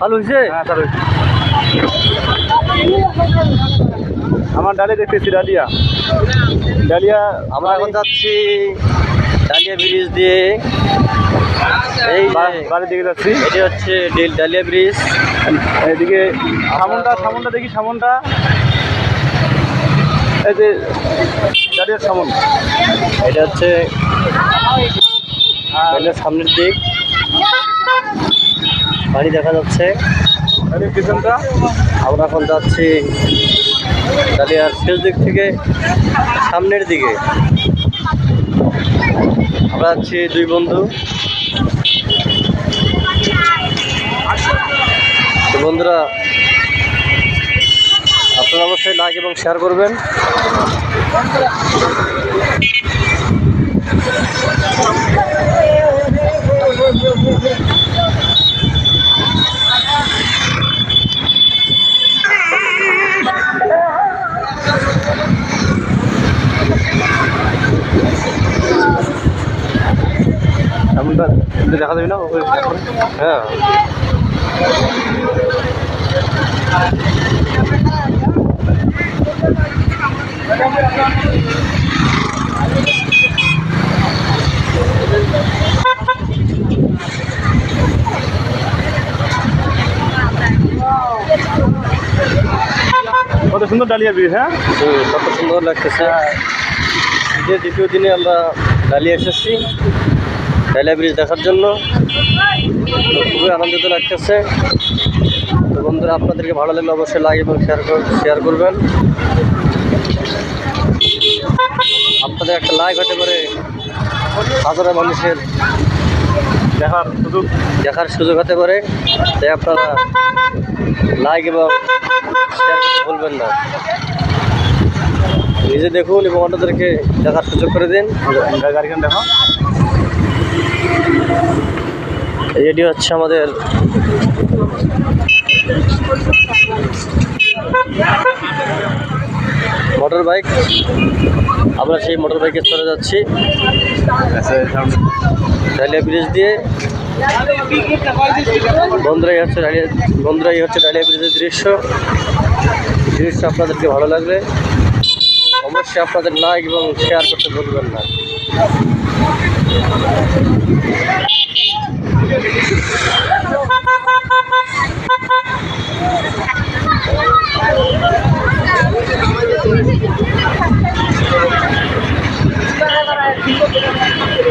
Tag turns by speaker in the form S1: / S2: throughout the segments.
S1: ভালো হয়েছে
S2: হ্যাঁ চালু হয়েছে। আমার ডালে দেখতেছি ডালিয়া। ডালিয়া
S1: আমরা এখন যাচ্ছি ডালিয়া ব্রিজ দিয়ে। এই
S2: বাড়ির দিকে যাচ্ছি।
S1: এটি হচ্ছে ডেল- ডালিয়া ব্রিজ।
S2: এদিকে সামনটা সামনটা দেখি সামনটা। এই যে ডালিয়ার সামন।
S1: এটা হচ্ছে সামনের দিক। বাড়ি দেখা যাচ্ছে। আমরা এখন যাচ্ছি ডালিয়ার শেষ দিক থেকে সামনের দিকে। আমরা যাচ্ছি দুই বন্ধু। বন্ধুরা আপনারা অবশ্যই লাইক এবং শেয়ার করবেন।
S2: সামনটা দেখা যাবে না
S1: হ্যাঁ।
S2: কত সুন্দর ডালিয়া ব্রিজ হ্যাঁ?
S1: কত সুন্দর লাগতেছে। ঈদের দ্বিতীয় দিনে আমরা ডালিয়া এসেছি ডালিয়া ব্রিজ দেখার জন্য। খুবই আনন্দিত লাগতেছে। তো বন্ধুরা, আপনাদেরকে ভালো লাগলে অবশ্যই লাইক এবং শেয়ার শেয়ার করবেন। আপনাদের একটা লাইক হতে পারে হাজারো মানুষের
S2: দেখার সুযোগ
S1: দেখার সুযোগ হতে পারে। তাই আপনারা লাইক এবং শেয়ার করতে ভুলবেন না। নিজে দেখুন এবং অন্যদেরকে দেখার সুযোগ করে দিন।
S2: গাড়িখান দেখো
S1: এটি হচ্ছে আমাদের মোটর বাইক আমরা সেই মোটর বাইকে চলে যাচ্ছি। ডালিয়া ব্রিজ দিয়ে। বন্ধুরাই হচ্ছে ডালিয়া বন্ধুরাই হচ্ছে ডালিয়া ব্রিজের দৃশ্য। দৃশ্য আপনাদেরকে ভালো লাগলে অবশ্যই আপনাদের লাইক এবং শেয়ার করতে ভুলবেন না।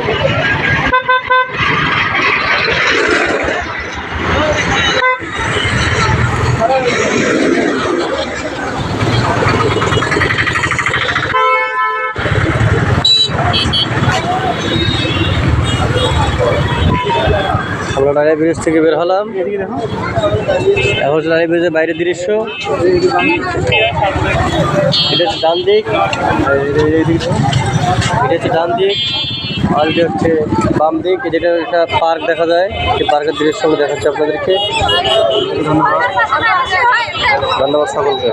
S1: আমরা ব্রিজ থেকে বের হলাম। এখন হচ্ছে ব্রিজের বাইরের দৃশ্য। এটা হচ্ছে ডান দিক। এটা- ডান দিক। আর এটা হচ্ছে বাম দিক। যেটা একটা পার্ক দেখা যায়। সেই পার্কের দৃশ্য আমি দেখাচ্ছি আপনাদেরকে। ধন্যবাদ সকলকে।